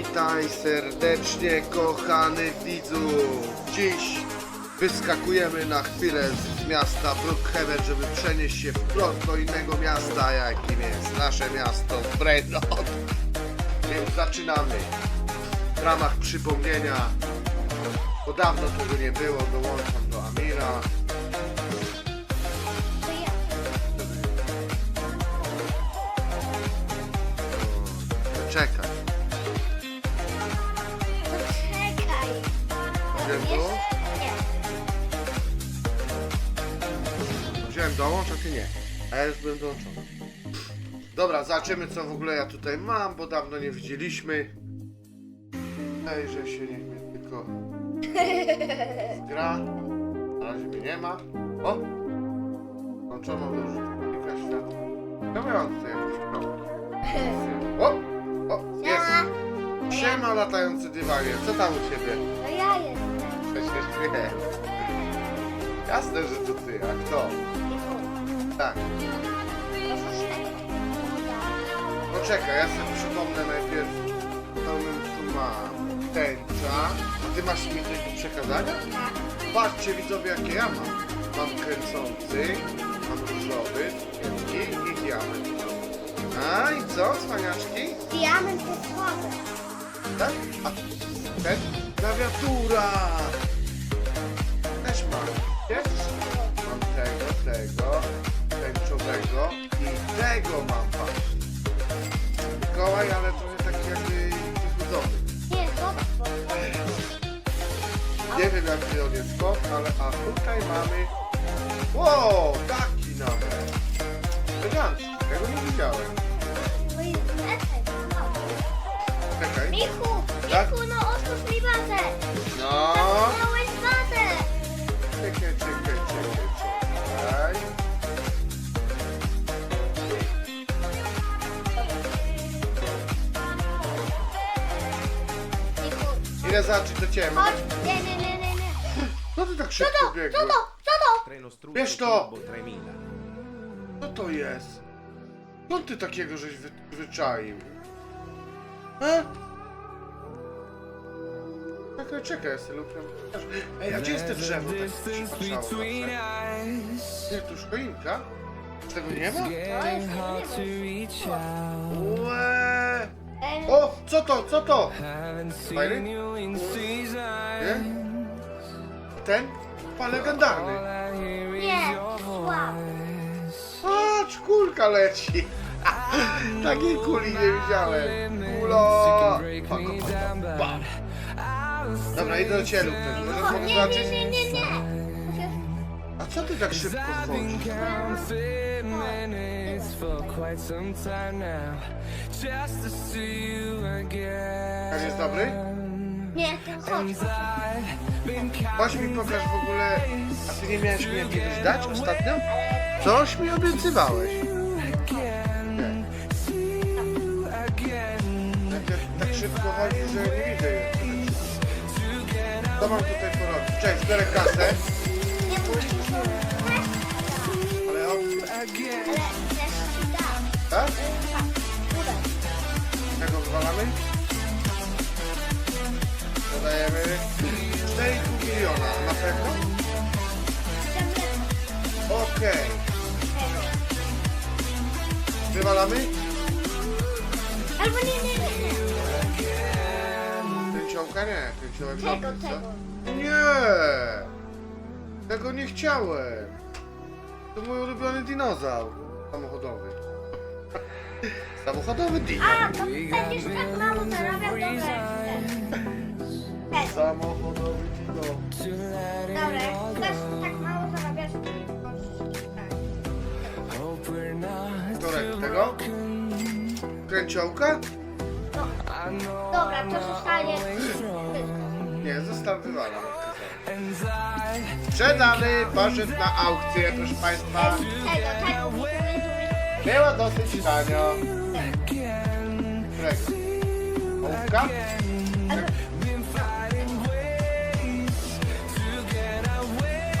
Witaj serdecznie, kochany widzu. Dziś wyskakujemy na chwilę z miasta Brookhaven, żeby przenieść się wprost do innego miasta, jakim jest nasze miasto Brainrod. Więc zaczynamy. W ramach przypomnienia, bo dawno tego nie było, dołączam do Amira. Wziąłem dołącz, a ty nie. A ja już byłem dołączony. Dobra, zobaczymy co w ogóle ja tutaj mam, bo dawno nie widzieliśmy. Dajże się, niech mnie tylko gra. Na razie mnie nie ma. O! Włączono do użytkownika światła. No ja mam tutaj jakiś problem. O! O! Jest! Siema latający dywanie, co tam u ciebie? To ja jestem. Przecież nie. Jasne, że to ty, a kto? Tak. Poczekaj, ja sobie przypomnę najpierw, co my tu mam. Tęcza. A ty masz mi coś do przekazania? Patrzcie widzowie, jakie ja mam. Mam kręcący, mam różowy, niebieski i diament. A i co, cwaniaczki? Diament jest słaby. Tak? A ten? Klawiatura! Mam patrz. Mikołaj, ale trochę taki jakby wychudzony. Nie, Nie wiem jaki on jest kot, ale a tutaj mamy... Wow, taki nawet. Elegancki, tego nie widziałem. jest efekt. no. Czekaj. Michu, Tak? Michu, no otwórz mi bazę. No. Zamknąłeś bazę. Czekaj, czekaj. Ile do ciebie? chodź. Nie, nie, nie, nie, nie. No ty tak Co szybko to? Co biegłeś. to? Co to? Wiesz to! Turbo 3000. Co to jest? Co ty takiego żeś wy, wyczaił? E? Czekaj, czekaj, ja sobie lubię. Ej, a gdzie jest te drzewo? Tak. Nie, tu już choinka? Tego nie ma? To jest nie Łe! Co to, co to? Fajny? Nie? Ten? Pan legendarny. Nie, słaby. Patrz, kulka leci. Takiej kuli nie widziałem. Kulo. Dobra, idę do ciebie też. Możesz O, mogę nie, zobaczyć? nie, nie, nie, nie. Co ty tak szybko wchodzisz? minutes for quite some time now, just to see you again. Jak jest dobry? Nie, chodź. Chodź mi pokaż w ogóle. A ty nie miałeś mi jakiegoś dać ostatnio? Coś mi obiecywałeś. ty tak szybko chodzisz, że nie widzę. Co mam tutaj porobić? Cześć, biorę kasę. Go. Ale on... Tak? Udaj. Tego wywalamy? Dodajemy 4,5 miliona, na pewno? Okej. Wywalamy? Albo nie, nie, nie, nie. Kręciołka nie, Tego, co? tego. Nie! Tego nie chciałem. To mój ulubiony dinozaur. Samochodowy. Samochodowy dino. A, to będziesz tak mało zarabiał, dobra. Samochodowy dino. Dobra, jak chcesz tak mało zarabiać, to możesz tak. Tego? Kręciołka? No, dobra, to zostanie. Nie, zostaw wywalam. Sprzedany, poszedł na aukcję, proszę Państwa. Była dosyć tanio. Którego? Ołówka? to.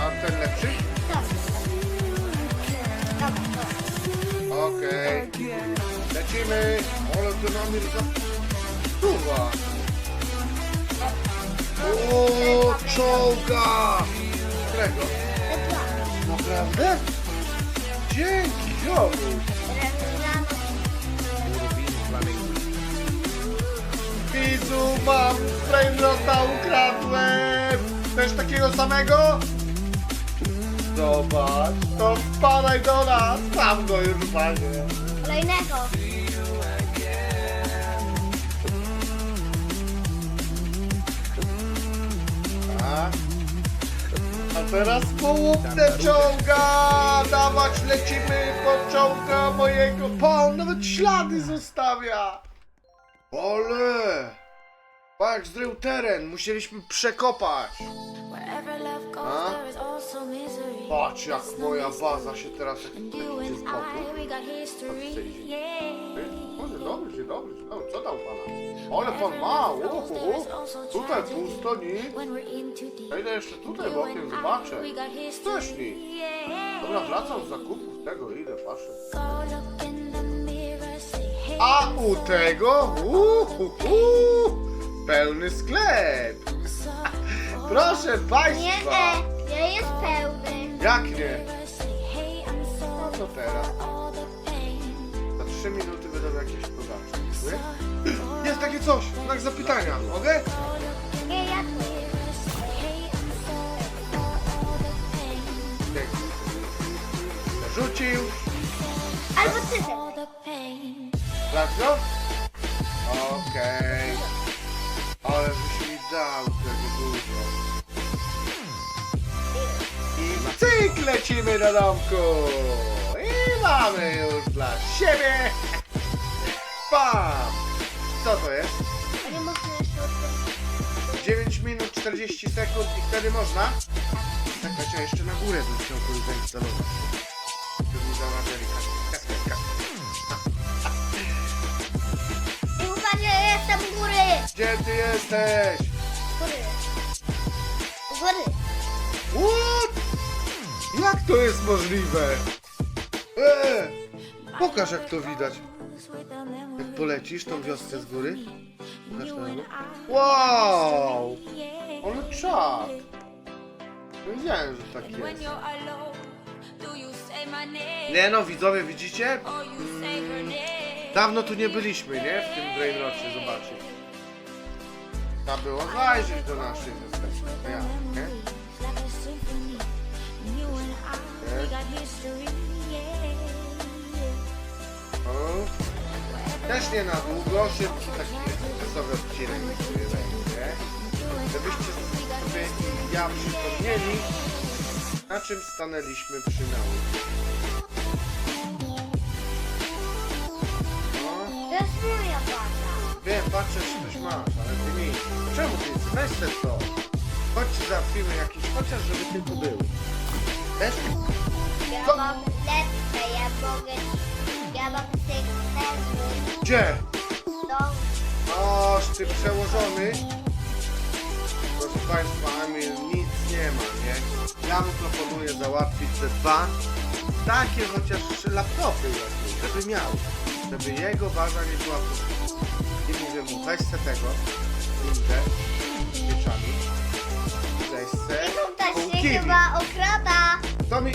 A ten lepszy? Okej. Lecimy. Ale tu mamy... za- Tuwa. O, czołga! Którego? Naprawdę? Dzięki, Joru. Widzu, mam brainrota ukradłem! Też takiego samego? Zobacz, to wpadaj do nas! Sam go już panie. Kolejnego. Teraz połupne czołga! Dawać lecimy po czołga mojego. Pan nawet ślady zostawia! Ole! Jak zrył teren, musieliśmy przekopać. Misery. Patrz jak moja baza się teraz And dobry, dzień dobry. Co dał pana? Ale pan ma, uhu, Tutaj pusto, nic. Ja idę jeszcze tutaj bokiem, zobaczę. Też nic. Dobra, wracam z zakupów tego, idę, patrzę. A u tego, uhu, pełny sklep. Proszę Nie, państwa. e, nie jest pełny. Jak nie? No co teraz? Za trzy minuty Dziękuję. Sorry for Jest takie coś, znak zapytania, mogę? Nie, ja tu. Rzucił. Albo ty. Dlaczego? Okej. Ale żeś mi dał tego dużo. I cyk lecimy do domku. I mamy już dla siebie. Pam. Co to jest? A nie można jeszcze otworzyć. 9 minut 40 sekund i wtedy można? Tak, ja jeszcze na górę bym chciał to zainstalować. Kaskę, kaskę. I uwaga, ja jestem u góry. Gdzie ty jesteś? Góry. U góry. What? Jak to jest możliwe? Eee, pokaż jak to widać. Jak polecisz tą wioskę z góry? Pokaż to. Wow! Ale czad! Nie wiedziałem, że tak jest. Nie no, widzowie, widzicie? Name? Dawno tu nie byliśmy, nie? W tym Brainrocie, zobaczyć. Trzeba było zajrzeć do zastępstwa. Ja, Też nie na długo, szybki taki wesoły odcinek który będzie. Żebyście sobie i ja przypomnieli, na czym stanęliśmy przy nauce. No, To jest moja baza. wiem, patrzę, czy coś masz, ale ty nic. Czemu ty? Weź ten to. Chodź załatwimy jakiś, chociaż żeby tylko był. Też? Ja Co? mam lepsze, ja mogę... Ja mam. Gdzie? Do... Oż ty przełożony. Proszę Państwa, Emil nic nie ma, nie? Ja mu proponuję załatwić te dwa takie chociaż laptopy jakieś, żeby miał. Żeby jego baza nie była pusta. I mówię mu, weź se tego, indę, pieczami. Weź se Tutaj się chyba okrada. To mi...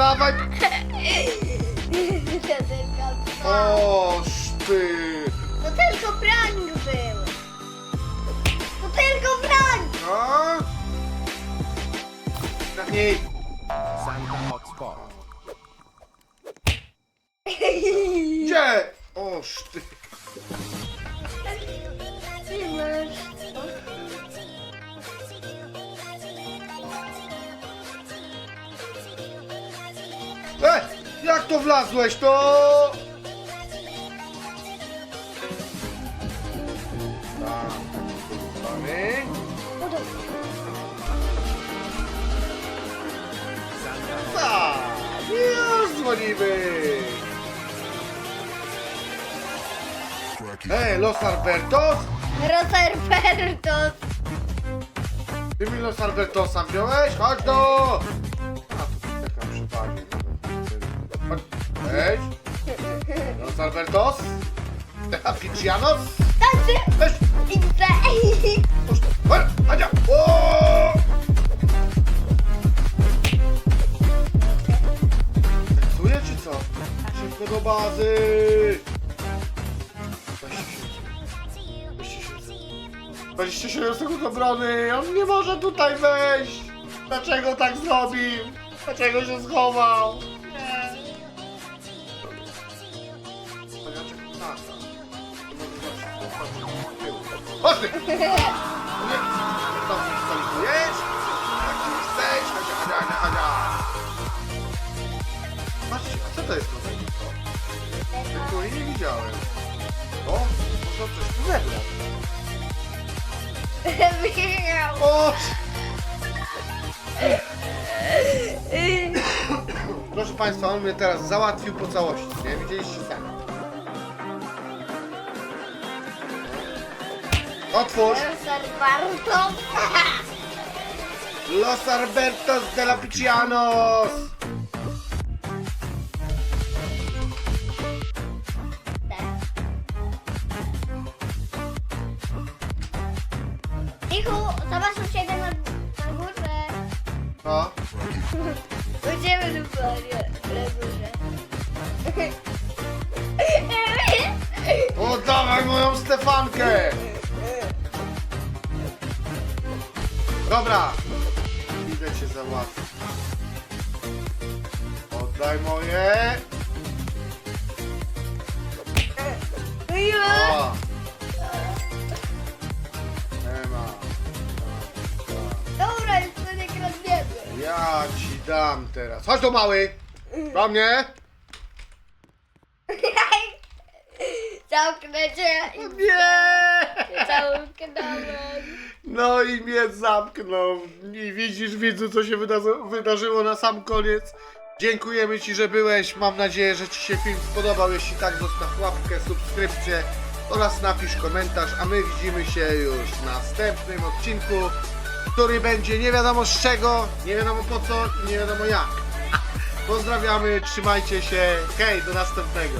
Oddawaj! To tylko prank. Oż ty! To tylko prank był. To tylko prank. No? Zamknij! Gdzie? Oż! Ty E! Jak to wlazłeś, to... Tak, mamy. Tak, już dzwonimy. Ej, Los Albertos? Roserbertos. Ty mi Los Albertosa wziąłeś? Chodź do... Albertos? Apicianos? Tacy! Weź, Idę! puść to. Chodź, Ania! O! Taksuje czy co? Szybko do bazy! Weźcie się. Weźcie się. 27 sekund obrony! On nie może tutaj wejść! Dlaczego tak zrobił? Dlaczego się schował? Chodź ty! Nie! To kwalifikujesz? Tak tu jesteś? Hadzia, hadzia, hadzia, hadzia! Patrzcie, a co to jest to? Tylko nie widziałem. O, można coś tu zebrać. Wygrał! O! Proszę Państwa, on mnie teraz załatwił po całości, nie? Widzieliście sami. Otwórz! Los Albertos de la Picianos! Michu, zobacz u siebie na, na górze. No. U ciebie na górze. Oddawaj moją Stefankę! Dobra. Idę cię załatwić. Oddaj moje. O. Nie ma. Dobra, już to nie kradniemy. Ja ci dam teraz. Chodź do mały. Do mnie. Zamknę cię Nie. i zamknąłem. No i mnie zamknął. I widzisz, widzu, co się wydarzyło, na sam koniec. Dziękujemy Ci, że byłeś. Mam nadzieję, że Ci się film spodobał. Jeśli tak, zostaw łapkę, subskrypcję oraz napisz komentarz, a my widzimy się już w następnym odcinku, który będzie nie wiadomo z czego, nie wiadomo po co i nie wiadomo jak. Pozdrawiamy, trzymajcie się. Hej, do następnego.